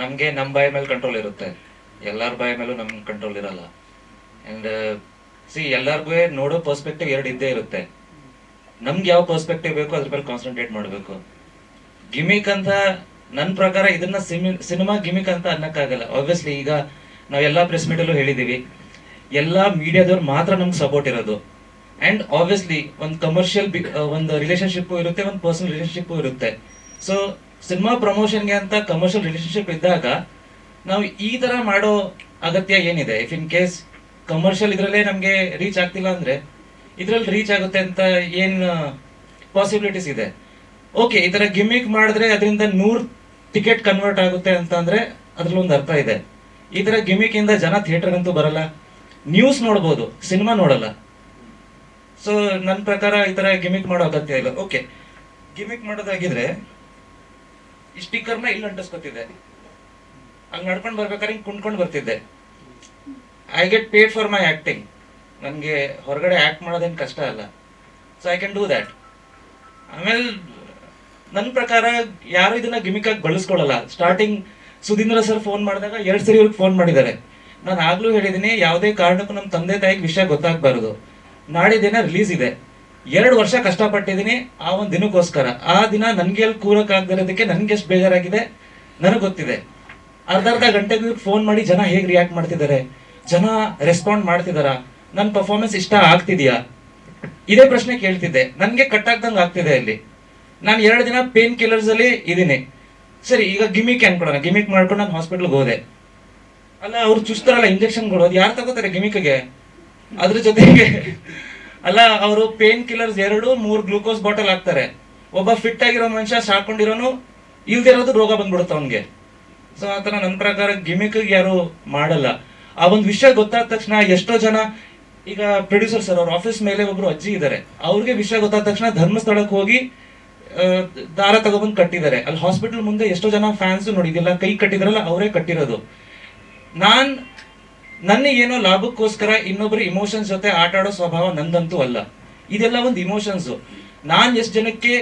ನಮ್ಗೆ ನಮ್ಮ ಬಾಯಿ ಮೇಲೆ ಕಂಟ್ರೋಲ್ ಇರುತ್ತೆ. ಎಲ್ಲರ ಬಾಯಿ ಮೇಲೂ ನಮ್ಗೆ ಕಂಟ್ರೋಲ್ ಇರಲ್ಲ. ಅಂಡ್ ಸಿ ಎಲ್ಲಾರ್ಗೂ ನೋಡೋ ಪರ್ಸ್ಪೆಕ್ಟಿವ್ ಎರಡು ಇದ್ದೇ ಇರುತ್ತೆ. ನಮ್ಗೆ ಯಾವ ಪರ್ಸ್ಪೆಕ್ಟಿವ್ ಬೇಕು ಅದ್ರ ಮೇಲೆ ಕಾನ್ಸಂಟ್ರೇಟ್ ಮಾಡಬೇಕು. ಗಿಮಿಕ್ ಅಂತ ನನ್ನ ಪ್ರಕಾರ ಇದನ್ನ ಸಿನಿಮಾ ಗಿಮಿಕ್ ಅಂತ ಅನ್ನಕ್ಕಾಗಲ್ಲ. ಆಬ್ವಿಯಸ್ಲಿ ಈಗ ನಾವೆಲ್ಲ ಪ್ರೆಸ್ ಮೀಟ್ ಅಲ್ಲೂ ಹೇಳಿದೀವಿ. ಎಲ್ಲಾ ಮೀಡಿಯಾದವ್ರು ಮಾತ್ರ ನಮ್ಗೆ ಸಪೋರ್ಟ್ ಇರೋದು. ಅಂಡ್ ಆಬ್ವಿಯಸ್ಲಿ ಒಂದು ಕಮರ್ಷಿಯಲ್ ಒಂದು ರಿಲೇಶನ್ಶಿಪ್ ಇರುತ್ತೆ, ಒಂದು ಪರ್ಸನಲ್ ರಿಲೇಶನ್ಶಿಪ್ ಇರುತ್ತೆ. ಸೊ ಸಿನಿಮಾ ಪ್ರಮೋಷನ್ಗೆ ಅಂತ ಕಮರ್ಷಿಯಲ್ ರಿಲೇಶನ್ಶಿಪ್ ಇದ್ದಾಗ ನಾವು ಈ ತರ ಮಾಡೋ ಅಗತ್ಯ ಏನಿದೆ? ಇಫ್ ಇನ್ ಕೇಸ್ ಕಮರ್ಷಿಯಲ್ ಇದ್ರಲ್ಲೇ ನಮಗೆ ರೀಚ್ ಆಗ್ತಿಲ್ಲ ಅಂದ್ರೆ ಇದ್ರಲ್ಲಿ ರೀಚ್ ಆಗುತ್ತೆ ಅಂತ ಏನು ಪಾಸಿಬಿಲಿಟೀಸ್ ಇದೆ? ಓಕೆ ಈ ತರ ಗಿಮಿಕ್ ಮಾಡಿದ್ರೆ ಅದರಿಂದ ನೂರ್ ಟಿಕೆಟ್ ಕನ್ವರ್ಟ್ ಆಗುತ್ತೆ ಅಂತ ಅಂದ್ರೆ ಅದ್ರಲ್ಲಿ ಒಂದು ಅರ್ಥ ಇದೆ. ಈ ತರ ಗಿಮಿಕ್ ಇಂದ ಜನ ಥಿಯೇಟರ್ ಅಂತೂ ಬರಲ್ಲ. ನ್ಯೂಸ್ ನೋಡ್ಬೋದು, ಸಿನಿಮಾ ನೋಡಲ್ಲ. ಸೊ ನನ್ನ ಪ್ರಕಾರ ಈ ತರ ಗಿಮಿಕ್ ಮಾಡೋ ಅಗತ್ಯ ಇಲ್ಲ. ಓಕೆ ಗಿಮಿಕ್ ಮಾಡೋದಾಗಿದ್ರೆ ಈ ಸ್ಟಿಕ್ಕರ್ನ ಇಲ್ಲಿ ಅಂಟಿಸ್ಕೊತಿದ್ದೆ. ಹಂಗ್ ನಡ್ಕೊಂಡ್ ಬರ್ಬೇಕಾದ್ರೆ ಹಿಂಗ್ ಕುಂಡ್ಕೊಂಡು ಬರ್ತಿದ್ದೆ. I get paid for my acting ನನಗೆ ಹೊರಗಡೆ ಆಕ್ಟ್ ಮಾಡೋದೇನು ಕಷ್ಟ ಅಲ್ಲ. So I can do that ಆಮೇಲೆ ನನ್ನ ಪ್ರಕಾರ ಯಾರು ಇದನ್ನ ಗಿಮಿಕ್ ಆಗಿ ಬಳಸ್ಕೊಳ್ಳಲ್ಲ. ಸ್ಟಾರ್ಟಿಂಗ್ ಸುಧೀಂದ್ರ ಸರ್ ಫೋನ್ ಮಾಡಿದಾಗ ಎರಡು ಸರಿ ಇವ್ರಿಗೆ ಫೋನ್ ಮಾಡಿದ್ದಾರೆ. ನಾನು ಆಗ್ಲೂ ಹೇಳಿದ್ದೀನಿ ಯಾವುದೇ ಕಾರಣಕ್ಕೂ ನಮ್ಮ ತಂದೆ ತಾಯಿಗೆ ವಿಷಯ ಗೊತ್ತಾಗಬಾರದು. ನಾಳೆ ದಿನ ರಿಲೀಸ್ ಇದೆ. ಎರಡು ವರ್ಷ ಕಷ್ಟಪಟ್ಟಿದ್ದೀನಿ, ಆ ಒಂದು ದಿನಕ್ಕೋಸ್ಕರ. ಆ ದಿನ ನನಗೆ ಅಲ್ಲಿ ಕೂರಕ್ಕಾಗದಿರೋದಕ್ಕೆ ನನಗೆ ಎಷ್ಟು ಬೇಜಾರಾಗಿದೆ ನನಗೆ ಗೊತ್ತಿದೆ. ಅರ್ಧ ಅರ್ಧ ಗಂಟೆಗೂ ಫೋನ್ ಮಾಡಿ ಜನ ಹೇಗೆ ರಿಯಾಕ್ಟ್ ಮಾಡ್ತಿದ್ದಾರೆ? ಜನ ರೆಸ್ಪಾಂಡ್ ಮಾಡ್ತಿದಾರಾ? ನನ್ನ ಪರ್ಫಾರ್ಮೆನ್ಸ್ ಇಷ್ಟ ಆಗ್ತಿದೆಯಾ? ಇದೇ ಪ್ರಶ್ನೆ ಕೇಳ್ತಿದ್ದೆ. ನನಗೆ ಕಟ್ ಆಗ್ದಂಗೆ ಆಗ್ತಿದೆ ಅಲ್ಲಿ. ನಾನು ಎರಡು ದಿನ ಪೇನ್ ಕಿಲ್ಲರ್ಸ್ ಅಲ್ಲಿ ಇದೀನಿ. ಸರಿ, ಈಗ ಗಿಮಿಕ್ ಅನ್ಕೊಡೋಣ ಗಿಮಿಕ್ ಮಾಡ್ಕೊಂಡು ನಾನು ಹಾಸ್ಪಿಟ್ಲ್ಗೆ ಹೋದೆ. ಅಲ್ಲ, ಅವ್ರು ಚುಸ್ತಾರಲ್ಲ ಇಂಜೆಕ್ಷನ್ ಕೊಡೋದು. ಯಾರು ತಗೋತಾರೆ ಗಿಮಿಕ್ಗೆ ಅದ್ರ ಜೊತೆಗೆ ಅಲ್ಲ, ಅವರು ಪೇನ್ ಕಿಲ್ಲರ್ಸ್ ಎರಡು, ಮೂರು ಗ್ಲೂಕೋಸ್ ಬಾಟಲ್ ಹಾಕ್ತಾರೆ. ಒಬ್ಬ ಫಿಟ್ ಆಗಿರೋ ಮನುಷ್ಯ, ಸಾಕೊಂಡಿರೋನು ಇಲ್ದಿರೋದು ರೋಗ ಬಂದ್ಬಿಡುತ್ತೆ ಅವನಿಗೆ. ಸೊ ಆತರ ನನ್ನ ಪ್ರಕಾರ ಗಿಮಿಕ್ ಯಾರು ಮಾಡಲ್ಲ. ಆ ಒಂದು ವಿಷಯ ಗೊತ್ತಾದ ತಕ್ಷಣ ಎಷ್ಟೋ ಜನ, ಈಗ ಪ್ರೊಡ್ಯೂಸರ್ ಸರ್ ಅವ್ರ ಆಫೀಸ್ ಮೇಲೆ ಒಬ್ರು ಅಜ್ಜಿ ಇದ್ದಾರೆ ಅವ್ರಿಗೆ ವಿಷಯ ಗೊತ್ತಾದ ತಕ್ಷಣ ಧರ್ಮಸ್ಥಳಕ್ಕೆ ಹೋಗಿ ದಾರ ತಗೊಬಂದು ಕಟ್ಟಿದ್ದಾರೆ. ಅಲ್ಲಿ ಹಾಸ್ಪಿಟಲ್ ಮುಂದೆ ಎಷ್ಟೋ ಜನ ಫ್ಯಾನ್ಸ್ ನೋಡಿದಿಲ್ಲ ಕೈ ಕಟ್ಟಿದ್ರಲ್ಲ, ಅವರೇ ಕಟ್ಟಿರೋದು. ನಾನ್ ನನ್ನ ಏನೋ ಲಾಭಕ್ಕೋಸ್ಕರ ಇನ್ನೊಬ್ರು ಇಮೋಷನ್ಸ್ ಜೊತೆ ಆಟ ಆಡೋ ಸ್ವಭಾವ ನಂದಂತೂ ಅಲ್ಲ. ಇದೆಲ್ಲ ಒಂದು ಇಮೋಷನ್ಸ್ ನಾನು ಎಷ್ಟು ಜನಕ್ಕೆ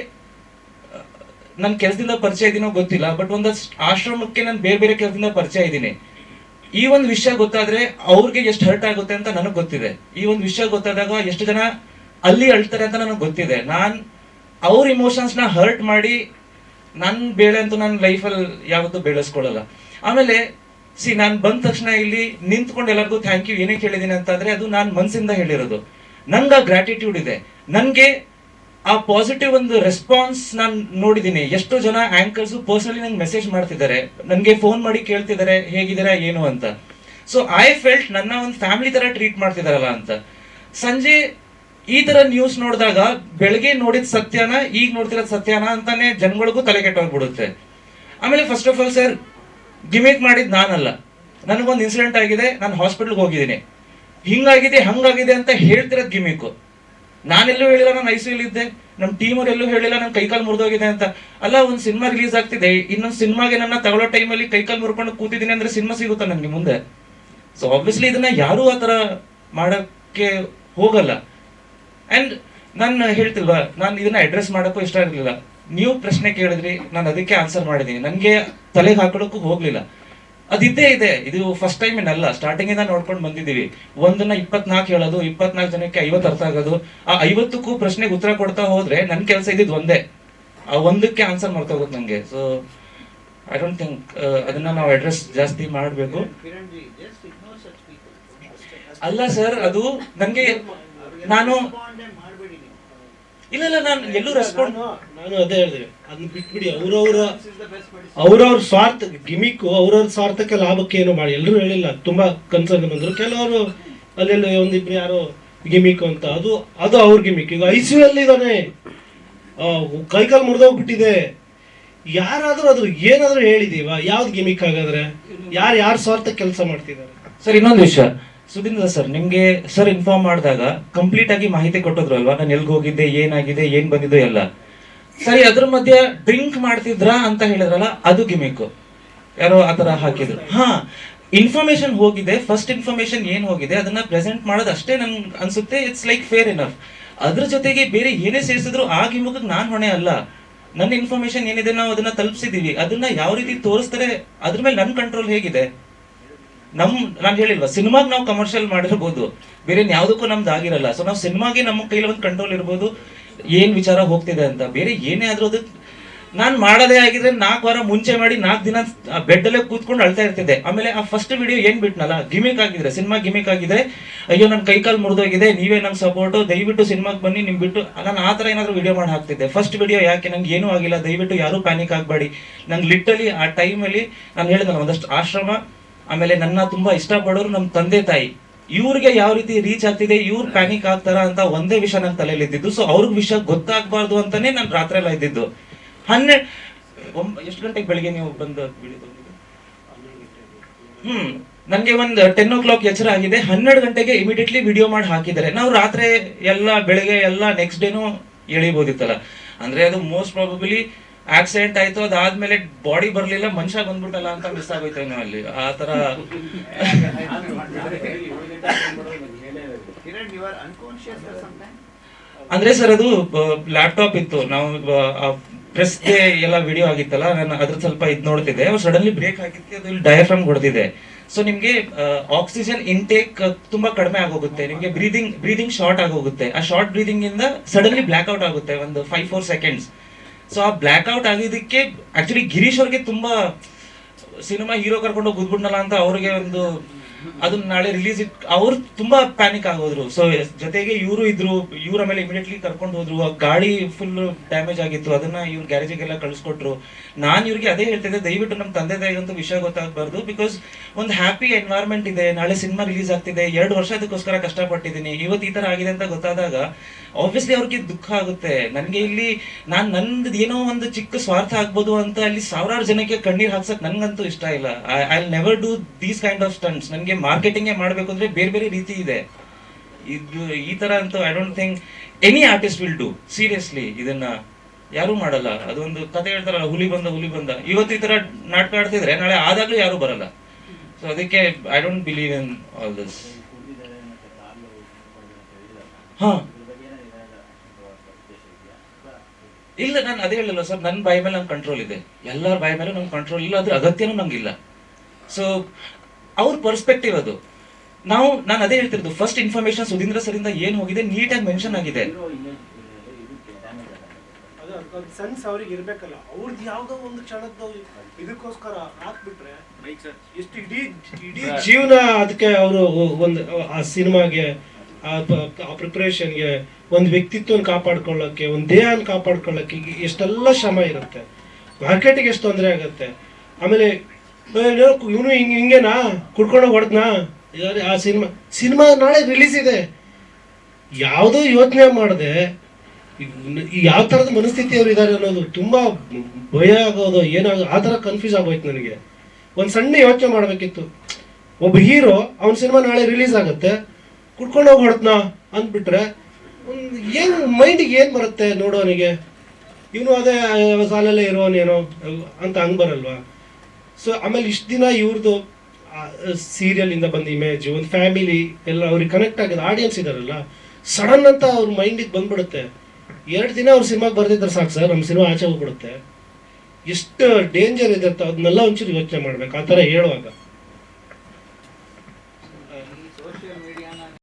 ನನ್ನ ಕೆಲಸದಿಂದ ಪರಿಚಯ ಇದೀನೋ ಗೊತ್ತಿಲ್ಲ ಬಟ್ ಒಂದು ಆಶ್ರಮಕ್ಕೆ ನಾನು ಬೇರೆ ಬೇರೆ ಕೆಲಸದಿಂದ ಪರಿಚಯ ಇದ್ದೀನಿ ಈ ಒಂದು ವಿಷಯ ಗೊತ್ತಾದ್ರೆ ಅವ್ರಿಗೆ ಎಷ್ಟು ಹರ್ಟ್ ಆಗುತ್ತೆ ಅಂತ ನನಗೆ ಗೊತ್ತಿದೆ. ಈ ಒಂದು ವಿಷಯ ಗೊತ್ತಾದಾಗ ಎಷ್ಟು ಜನ ಅಲ್ಲಿ ಅಳ್ತಾರೆ ಅಂತ ನನಗೆ ಗೊತ್ತಿದೆ. ನಾನು ಅವ್ರ ಇಮೋಷನ್ಸ್ನ ಹರ್ಟ್ ಮಾಡಿ ನನ್ನ ಬೇಳೆ ಅಂತೂ ನನ್ನ ಲೈಫಲ್ಲಿ ಯಾವತ್ತೂ ಬೆಳೆಸ್ಕೊಳ್ಳಲ್ಲ. ಆಮೇಲೆ ಸಿ ನಾನು ಬಂದ ತಕ್ಷಣ ಇಲ್ಲಿ ನಿಂತ್ಕೊಂಡು ಎಲ್ಲರಿಗೂ ಥ್ಯಾಂಕ್ ಯು ಏನಕ್ಕೆ ಹೇಳಿದ್ದೀನಿ ಅಂತಂದ್ರೆ ಅದು ನಾನು ಮನಸ್ಸಿಂದ ಹೇಳಿರೋದು. ನಂಗೆ ಆ ಗ್ರಾಟಿಟ್ಯೂಡ್ ಇದೆ. ನನಗೆ ಆ ಪಾಸಿಟಿವ್ ಒಂದು ರೆಸ್ಪಾನ್ಸ್ ನಾನು ನೋಡಿದ್ದೀನಿ ಎಷ್ಟೋ ಜನ ಆಂಕರ್ಸ್ ಪರ್ಸನಲಿ ನಂಗೆ ಮೆಸೇಜ್ ಮಾಡ್ತಿದ್ದಾರೆ. ನನಗೆ ಫೋನ್ ಮಾಡಿ ಕೇಳ್ತಿದ್ದಾರೆ, ಹೇಗಿದ್ದೀರಾ, ಏನು ಅಂತ. ಸೊ ಐ ಫೆಲ್ಟ್ ನನ್ನ ಒಂದು ಫ್ಯಾಮಿಲಿ ತರ ಟ್ರೀಟ್ ಮಾಡ್ತಿದಾರಲ್ಲ ಅಂತ. ಸಂಜೆ ಈ ತರ ನ್ಯೂಸ್ ನೋಡಿದಾಗ ಬೆಳಗ್ಗೆ ನೋಡಿದ ಸತ್ಯನ, ಈಗ ನೋಡ್ತಿರೋದು ಸತ್ಯನ ಅಂತಾನೆ ಜನಗಳಿಗೂ ತಲೆ ಕೆಟ್ಟೋಗ್ಬಿಡುತ್ತೆ. ಆಮೇಲೆ first of all sir gimmick ಮಾಡಿದ್ದು ನಾನಲ್ಲ. ನನಗೊಂದು ಇನ್ಸಿಡೆಂಟ್ ಆಗಿದೆ, ನಾನು ಹಾಸ್ಪಿಟ್ಲ್ಗೆ ಹೋಗಿದ್ದೀನಿ. ಹಿಂಗಾಗಿದೆ, ಹಂಗಾಗಿದೆ ಅಂತ ಹೇಳ್ತಿರೋದು ಗಿಮಿಕ್ ನಾನೆಲ್ಲೂ ಹೇಳಿಲ್ಲ, ನಾನು ಐ ಇದ್ದೆ. ನಮ್ಮ ಟೀಮ್ ಅವ್ರು ಎಲ್ಲೂ ಹೇಳಿಲ್ಲ ನನ್ನ ಕೈಕಾಲು ಮುರಿದೋಗಿದೆ ಅಂತ. ಅಲ್ಲ, ಒಂದು ಸಿನಿಮಾ ರಿಲೀಸ್ ಆಗ್ತಿದೆ. ಇನ್ನೊಂದು ಸಿನಿಮಾಗೆ ನನ್ನ ತಗೊಳ್ಳೋ ಟೈಮಲ್ಲಿ ಕೈಕಾಲು ಮುರ್ಕೊಂಡು ಕೂತಿದ್ದೀನಿ ಅಂದ್ರೆ ಸಿನಿಮಾ ಸಿಗುತ್ತಾ ನನಗೆ ಮುಂದೆ? ಸೊ ಆಬ್ವಿಯಸ್ಲಿ ಇದನ್ನ ಯಾರೂ ಆ ಥರ ಮಾಡೋಕ್ಕೆ ಹೋಗಲ್ಲ. ಆ್ಯಂಡ್ ನಾನು ಹೇಳ್ತಿಲ್ವಾ, ನಾನು ಇದನ್ನ ಅಡ್ರೆಸ್ ಮಾಡೋಕ್ಕೂ ಇಷ್ಟ ಇರಲಿಲ್ಲ ನೀವು ಪ್ರಶ್ನೆ ಕೇಳಿದ್ರಿ, ನಾನು ಅದಕ್ಕೆ ಆನ್ಸರ್ ಮಾಡಿದ್ದೀನಿ ನನಗೆ ತಲೆಗೆ ಹಾಕೊಳ್ಳೋಕ್ಕೂ ಹೋಗ್ಲಿಲ್ಲ. ಅದಿದ್ದೇ ಇದೆ. ಇದು ಫಸ್ಟ್ ಟೈಮ್ ಏನಲ್ಲ ಸ್ಟಾರ್ಟಿಂಗ್ ಇಂದ ನೋಡ್ಕೊಂಡು ಬಂದಿದ್ದೀವಿ. ಒಂದನ್ನ ಇಪ್ಪತ್ನಾಲ್ಕು ಹೇಳೋದು ಇಪ್ಪತ್ನಾಲ್ಕು ಜನಕ್ಕೆ ಐವತ್ತು ಅರ್ಥ ಆಗೋದು. ಆ ಐವತ್ತಕ್ಕೂ ಪ್ರಶ್ನೆಗೆ ಉತ್ತರ ಕೊಡ್ತಾ ಹೋದ್ರೆ ನನ್ನ ಕೆಲಸ ಇದ್ದಿದ್ದು ಒಂದೇ. ಆ ಒಂದಕ್ಕೆ ಆನ್ಸರ್ ಮಾಡ್ಕೋಬೇಕು ನನಗೆ ಸೊ ಐ ಡೋಂಟ್ ಥಿಂಕ್ ಅದನ್ನ ನಾವು ಅಡ್ರೆಸ್ ಜಾಸ್ತಿ ಮಾಡಬೇಕು. ಅಲ್ಲ ಸರ್ ಅದು ನನಗೆ ನಾನು ಇಲ್ಲ ಇಲ್ಲ ನಾನು ಎಲ್ಲೂ ರೆಸ್ಪಾಂಡ್ ನಾನು ಅದೇ ಹೇಳಿದೆ. ಅದನ್ನ ಬಿಟ್ಬಿಡಿ ಅವ್ರವ್ರ ಅವ್ರವ್ರ ಸ್ವಾರ್ಥ ಗಿಮಿಕ್ಕು ಅವ್ರವ್ರ ಸ್ವಾರ್ಥಕ್ಕೆ ಲಾಭಕ್ಕೆ ಏನು ಮಾಡಿ ಎಲ್ಲರೂ ಹೇಳಿಲ್ಲ ತುಂಬಾ ಕನ್ಸರ್ನ್ ಬಂದ್ರು. ಕೆಲವರು ಅಲ್ಲೆಲ್ಲ ಒಂದಿಬ್ರು ಯಾರೋ ಗಿಮಿಕ್ ಅಂತ. ಅದು ಅದು ಅವ್ರ ಗಿಮಿಕ್ ಈಗ ಐ ಸಿ ಅಲ್ಲಿ ಇದಾನೆ ಕೈಕಾಲು ಮುರಿದೋಗ್ಬಿಟ್ಟಿದೆ. ಯಾರಾದ್ರೂ ಅದ್ರ ಏನಾದ್ರೂ ಹೇಳಿದೀವ? ಯಾವ್ದು ಗಿಮಿಕ್ ಆಗಾದ್ರೆ ಯಾರು ಯಾರ ಸ್ವಾರ್ಥ ಕೆಲಸ ಮಾಡ್ತಿದ್ದಾರೆ? ಸರ್ ಇನ್ನೊಂದು ವಿಷಯ. ಸುಧೀಂದ್ರ ಸರ್, ನಿಮ್ಗೆ ಸರ್ ಇನ್ಫಾರ್ಮ್ ಮಾಡಿದಾಗ ಕಂಪ್ಲೀಟ್ ಆಗಿ ಮಾಹಿತಿ ಕೊಟ್ಟಿದ್ರು ಅಲ್ವಾ? ನಾನು ಎಲ್ಗೆ ಹೋಗಿದ್ದೆ, ಏನಾಗಿದೆ, ಏನ್ ಬಂದಿದ್ದು ಎಲ್ಲ. ಸರಿ, ಅದ್ರ ಮಧ್ಯೆ ಡ್ರಿಂಕ್ ಮಾಡ್ತಿದ್ರ ಅಂತ ಹೇಳಿದ್ರಲ್ಲ, ಅದು ಗಿಮಿಕ್ ಯಾರೋ ಆತರ ಹಾಕಿದ್ರು. ಹಾ ಇನ್ಫಾರ್ಮೇಶನ್ ಹೋಗಿದೆ. ಫಸ್ಟ್ ಇನ್ಫಾರ್ಮೇಶನ್ ಏನ್ ಹೋಗಿದೆ, ಅದನ್ನ ಪ್ರೆಸೆಂಟ್ ಮಾಡೋದು ಅಷ್ಟೇ ನಂಗೆ ಅನ್ಸುತ್ತೆ. ಇಟ್ಸ್ ಲೈಕ್ ಫೇರ್ ಇನಫ್ ಅದ್ರ ಜೊತೆಗೆ ಬೇರೆ ಏನೇ ಸೇರಿಸಿದ್ರು ಆ ಗಿಮಿಕ್ ನಾನ್ ಹೊಣೆ ಅಲ್ಲ. ನನ್ನ ಇನ್ಫಾರ್ಮೇಶನ್ ಏನಿದೆ, ನಾವು ಅದನ್ನ ತಲುಪಿಸಿದೀವಿ. ಅದನ್ನ ಯಾವ ರೀತಿ ತೋರಿಸ್ತಾರೆ, ಅದ್ರ ಮೇಲೆ ನನ್ನ ಕಂಟ್ರೋಲ್ ಹೇಗಿದೆ. ನಮ್, ನಾನು ಹೇಳಿಲ್ವಾ, ಸಿನಿಮಾಗ್ ನಾವು ಕಮರ್ಷಿಯಲ್ ಮಾಡಿರ್ಬೋದು. ಬೇರೆ ಯಾವುದಕ್ಕೂ ನಮ್ದು ಆಗಿರಲ್ಲ. ಸೊ ನಾವು ಸಿನಿಮಾಗೆ ನಮ್ಮ ಕೈಲಿ ಒಂದು ಕಂಟ್ರೋಲ್ ಇರ್ಬೋದು. ಏನ್ ವಿಚಾರ ಹೋಗ್ತಿದೆ ಅಂತ. ಬೇರೆ ಏನೇ ಆದ್ರೂ ಅದು ನಾನು ಮಾಡೋದೇ ಆಗಿದ್ರೆ ನಾಲ್ಕು ವಾರ ಮುಂಚೆ ಮಾಡಿ ನಾಲ್ಕು ದಿನ ಬೆಡ್ ಅಲ್ಲೇ ಕೂತ್ಕೊಂಡು ಅಳ್ತಾ ಇರ್ತಿದ್ದೆ. ಆಮೇಲೆ ಆ ಫಸ್ಟ್ ವಿಡಿಯೋ ಏನ್ ಬಿಟ್ನಲ್ಲ? ಗಿಮಿಕ್ ಆಗಿದ್ರೆ ಸಿನಿಮಾ ಗಿಮಿಕ್ ಆಗಿದ್ರೆ, ಅಯ್ಯೋ ನನ್ನ ಕೈ ಕಾಲು ಮುರಿದೋಗಿದೆ, ನೀವೇ ನಂಗೆ ಸಪೋರ್ಟು ದಯವಿಟ್ಟು ಸಿನಿಮಾಗೆ ಬನ್ನಿ, ನಿಮ್ ಬಿಟ್ಟು ನಾನು ಆ ಥರ ಏನಾದರೂ ವಿಡಿಯೋ ಮಾಡಿ ಹಾಕ್ತಿದ್ದೆ. ಫಸ್ಟ್ ವಿಡಿಯೋ ಯಾಕೆ ನಂಗೆ ಏನೂ ಆಗಿಲ್ಲ, ದಯವಿಟ್ಟು ಯಾರೂ ಪ್ಯಾನಿಕ್ ಆಗಬೇಡಿ. ನಂಗೆ ಲಿಟ್ಟಲಿ ಆ ಟೈಮಲ್ಲಿ ನಾನು ಹೇಳಿದ್ನಲ್ಲ, ಒಂದಷ್ಟು ಆಶ್ರಮ ಆಮೇಲೆ ನನ್ನ ತುಂಬಾ ಇಷ್ಟಪಡೋರು ನಮ್ಮ ತಂದೆ ತಾಯಿ. ಇವ್ರಿಗೆ ಯಾವ ರೀತಿ ರೀಚ್ ಆಗ್ತಿದೆ, ಇವ್ರು ಪ್ಯಾನಿಕ್ ಆಗ್ತಾರ ಅಂತ ಒಂದೇ ವಿಷಯ ನನ್ನ ತಲೆಯಲ್ಲಿ ಇದ್ದಿದ್ದು. ಸೊ ಅವ್ರಿಗೆ ವಿಷಯ ಗೊತ್ತಾಗಬಾರ್ದು ಅಂತಾನೆ ನಾನು ರಾತ್ರಿ ಎಲ್ಲ ಇದ್ದಿದ್ದು ಹನ್ನೆರಡು ಎಷ್ಟು ಗಂಟೆಗೆ ಬೆಳಿಗ್ಗೆ ನೀವು ಬಂದು ಹ್ಮ್. ನನ್ಗೆ ಒಂದ್ ಟೆನ್ ಓ ಕ್ಲಾಕ್ ಎಚ್ಚರ ಆಗಿದೆ. ಹನ್ನೆರಡು ಗಂಟೆಗೆ ಇಮಿಡಿಯೇಟ್ಲಿ ವಿಡಿಯೋ ಮಾಡಿ ಹಾಕಿದ್ದಾರೆ. ನಾವು ರಾತ್ರಿ ಎಲ್ಲ, ಬೆಳಗ್ಗೆ ಎಲ್ಲ ನೆಕ್ಸ್ಟ್ ಡೇನು ಎಳಿಬೋದಿತ್ತಲ್ಲ. ಅಂದ್ರೆ ಅದು ಮೋಸ್ಟ್ ಪ್ರಾಬಬಲಿ ಆಕ್ಸಿಡೆಂಟ್ ಆಯ್ತು, ಅದಾದ್ಮೇಲೆ ಬಾಡಿ ಬರ್ಲಿಲ್ಲ, ಮನುಷ್ಯ ಬಂದ್ಬಿಟ್ಟಲ್ಲ ಅಂತ ಮಿಸ್ ಆಗೋಯ್ತೇನೋ ಅಲ್ಲಿ. ಆ ತರ ಅಂದ್ರೆ ಸರ್ ಅದು ಲ್ಯಾಪ್ಟಾಪ್ ಇತ್ತು. ನಾವು ಪ್ರೆಸ್ ಎಲ್ಲ ವಿಡಿಯೋ ಆಗಿತ್ತಲ್ಲ ನಾನು ಅದ್ರ ಸ್ವಲ್ಪ ಇದ್ ನೋಡ್ತಿದ್ದೆ. ಸಡನ್ಲಿ ಬ್ರೇಕ್ ಹಾಕಿತ್ತು ಅದು ಡಯಾಫ್ರಮ್ ಹೊಡೆದಿದೆ. ಸೊ ನಿಮ್ಗೆ ಆಕ್ಸಿಜನ್ ಇಂಟೇಕ್ ತುಂಬಾ ಕಡಿಮೆ ಆಗೋಗುತ್ತೆ. ನಿಮ್ಗೆ ಬ್ರೀದಿಂಗ್ ಬ್ರೀದಿಂಗ್ ಶಾರ್ಟ್ ಆಗೋಗುತ್ತೆ. ಆ ಶಾರ್ಟ್ ಬ್ರೀದಿಂಗ್ ಇಂದ ಸಡನ್ಲಿ ಬ್ಲ್ಯಾಕ್ ಔಟ್ ಆಗುತ್ತೆ ಒಂದು ಫೈವ್ ಫೋರ್ ಸೆಕೆಂಡ್ಸ್ ಸೊ ಆ ಬ್ಲ್ಯಾಕ್ ಔಟ್ ಆಗಿದ್ದಕ್ಕೆ ಆಕ್ಚುಲಿ ಗಿರೀಶ್ ಅವ್ರಿಗೆ ತುಂಬಾ ಸಿನಿಮಾ ಹೀರೋ ಕರ್ಕೊಂಡು ಹೋಗಿ ಅಂತ ಅವ್ರಿಗೆ ಒಂದು ಅದನ್ನ ನಾಳೆ ರಿಲೀಸ್ ಇಟ್ ಅವ್ರು ತುಂಬಾ ಪ್ಯಾನಿಕ್ ಆಗೋದ್ರು. ಸೊ ಜೊತೆಗೆ ಇವರು ಇದ್ರು, ಇವ್ರ ಮೇಲೆ ಇಮಿಡಿಯೇಟ್ಲಿ ಕರ್ಕೊಂಡು ಹೋದ್ರು ಗಾಡಿ ಫುಲ್ ಡ್ಯಾಮೇಜ್ ಆಗಿತ್ತು, ಅದನ್ನ ಇವ್ರ ಗ್ಯಾರೇಜಿಗೆಲ್ಲ ಕಳಿಸ್ಕೊಟ್ರು. ನಾನ್ ಇವ್ರಿಗೆ ಅದೇ ಹೇಳ್ತಿದ್ದೆ ದಯವಿಟ್ಟು ನಮ್ಮ ತಂದೆ ತಾಯಿಗಂತೂ ವಿಷಯ ಗೊತ್ತಾಗಬಾರ್ದು ಬಿಕಾಸ್ ಒಂದು ಹ್ಯಾಪಿ ಎನ್ವೈರ್ಮೆಂಟ್ ಇದೆ, ನಾಳೆ ಸಿನಿಮಾ ರಿಲೀಸ್ ಆಗ್ತಿದೆ, ಎರಡು ವರ್ಷ ಅದಕ್ಕೋಸ್ಕರ ಕಷ್ಟಪಟ್ಟಿದ್ದೀನಿ ಇವತ್ತು ಈ ತರ ಆಗಿದೆ ಅಂತ ಗೊತ್ತಾದಾಗ ಆಬ್ವಿಯಸ್ಲಿ ಅವ್ರಿಗೆ ದುಃಖ ಆಗುತ್ತೆ. ನನಗೆ ಇಲ್ಲಿ, ನಾನ್ ನಂದು ಏನೋ ಒಂದು ಚಿಕ್ಕ ಸ್ವಾರ್ಥ ಆಗ್ಬೋದು ಅಂತ ಅಲ್ಲಿ ಸಾವಿರಾರು ಜನಕ್ಕೆ ಕಣ್ಣೀರ್ ಹಾಕ್ಸಕ್ ನನ್ಗಂತೂ ಇಷ್ಟ ಇಲ್ಲ. I never do these kind of stunts ನನಗೆ ಮಾರ್ಕೆಟಿಂಗ್ ಮಾಡಬೇಕು ಅಂದ್ರೆ ಬೇರೆ ಬೇರೆ ರೀತಿ ಇದೆ. ಇದು ಈ ತರ ಅಂತೂ I don't think any artist will do seriously ಇದನ್ನ ಯಾರು ಮಾಡಲ್ಲ. ಅದೊಂದು ಕತೆ ಹೇಳ್ತಾರಲ್ಲ, ಹುಲಿ ಬಂದ ಹುಲಿ ಬಂದ. ಇವತ್ತು ಈ ತರ ನಾಟಕ ಆಡ್ತಿದ್ರೆ ನಾಳೆ ಆದಾಗ್ಲೂ ಯಾರು ಬರಲ್ಲ. ಸೊ ಅದಕ್ಕೆ I don't believe in all this ಹಾ. ಇಲ್ಲ, ನಾನು ಅದೇ ಹೇಳಲ್ಲ ಸರ್ ನನ್ನ ಬಾಯಿ ಮೇಲೆ ನಂಗೆ ಕಂಟ್ರೋಲ್ ಇದೆ. ಎಲ್ಲರ ಬಾಯಿ ಮೇಲೆ ನಂಗೆ ಕಂಟ್ರೋಲ್ ಇಲ್ಲ ಅದ್ರ ಅಗತ್ಯನೂ ನಂಗಿಲ್ಲ. ಸೊ ಅವ್ರ ಪರ್ಸ್ಪೆಕ್ಟಿವ್ ಅದು. ನಾವು ನಾನು ಅದೇ ಹೇಳ್ತಿರೋದು ಫಸ್ಟ್ ಇನ್ಫಾರ್ಮೇಶನ್ ಸುಧೀಂದ್ರ ಸರಿಂದ ಏನು ಹೋಗಿದೆ ನೀಟಾಗಿ ಮೆನ್ಷನ್ ಆಗಿದೆ. ಅದು ಸೆನ್ಸ್ ಅವ್ರಿಗೆ ಇರ್ಬೇಕಲ್ಲ. ಅವ್ರದ್ದು ಯಾವ್ದೋ ಒಂದು ಕ್ಷಣದ ಇದಕ್ಕೋಸ್ಕರ ಹಾಕ್ಬಿಟ್ರೆ ಎಷ್ಟು ಇಡೀ ಇಡೀ ಜೀವನ ಅದಕ್ಕೆ ಅವರು ಒಂದು ಆ ಸಿನಿಮಾಗೆ ಆ ಪ್ರಿಪ್ರೇಷನ್ಗೆ ಒಂದು ವ್ಯಕ್ತಿತ್ವನ ಕಾಪಾಡ್ಕೊಳ್ಳೋಕೆ ಒಂದು ದೇಹನ ಕಾಪಾಡ್ಕೊಳ್ಳೋಕೆ ಈಗ ಎಷ್ಟೆಲ್ಲ ಶ್ರಮ ಇರುತ್ತೆ. ಮಾರ್ಕೆಟಿಗೆ ಎಷ್ಟು ತೊಂದರೆ ಆಗುತ್ತೆ. ಆಮೇಲೆ ಇವನು ಹಿಂಗೆ ಹಿಂಗೇನಾ? ಕುಡ್ಕೊಂಡು ಹೊಡೆದ್ನಾ ಆ ಸಿನಿಮಾ ಸಿನಿಮಾ ನಾಳೆ ರಿಲೀಸ್ ಇದೆ. ಯಾವುದೋ ಯೋಚನೆ ಮಾಡಿದೆ. ಯಾವ ಥರದ ಮನಸ್ಥಿತಿ ಅವ್ರು ಇದ್ದಾರೆ ಅನ್ನೋದು ತುಂಬ ಭಯ ಆಗೋದು, ಏನಾಗೋ ಆ ಥರ ಕನ್ಫ್ಯೂಸ್ ಆಗೋಯ್ತು ನನಗೆ. ಒಂದು ಸಣ್ಣ ಯೋಚನೆ ಮಾಡಬೇಕಿತ್ತು. ಒಬ್ಬ ಹೀರೋ ಅವನ ಸಿನಿಮಾ ನಾಳೆ ರಿಲೀಸ್ ಆಗುತ್ತೆ. ಕುಡ್ಕೊಂಡೋಗಿ ಹೊಡ್ದ್ನಾ ಅಂದ್ಬಿಟ್ರೆ, ಒಂದು ಏನು ಮೈಂಡಿಗೆ ಏನು ಬರುತ್ತೆ ನೋಡೋನಿಗೆ ಇವನು ಅದೇ ಸಾಲಲ್ಲೇ ಇರೋನೇನೋ ಅಂತ ಹಂಗೆ ಬರಲ್ವಾ? ಸೊ ಆಮೇಲೆ ಇಷ್ಟು ದಿನ ಇವ್ರದ್ದು ಸೀರಿಯಲ್ ಇಂದ ಬಂದ ಇಮೇಜ್ ಒಂದು ಫ್ಯಾಮಿಲಿ ಎಲ್ಲ ಅವ್ರಿಗೆ ಕನೆಕ್ಟ್ ಆಗಿದೆ ಆಡಿಯನ್ಸ್ ಇದಾರಲ್ಲ ಸಡನ್ ಅಂತ ಅವ್ರ ಮೈಂಡಿಗೆ ಬಂದ್ಬಿಡುತ್ತೆ. ಎರಡು ದಿನ ಅವ್ರ ಸಿನಿಮಾಗೆ ಬರ್ದಿದ್ರೆ ಸಾಕು ಸರ್ ನಮ್ಮ ಸಿನಿಮಾ ಆಚೆ ಹೋಗ್ಬಿಡುತ್ತೆ. ಎಷ್ಟು ಡೇಂಜರ್ ಇದೆ ಅಂತ ಅದನ್ನೆಲ್ಲ ಒಂಚೂರು ಯೋಚನೆ ಮಾಡ್ಬೇಕು, ಆ ಥರ ಹೇಳುವಾಗ.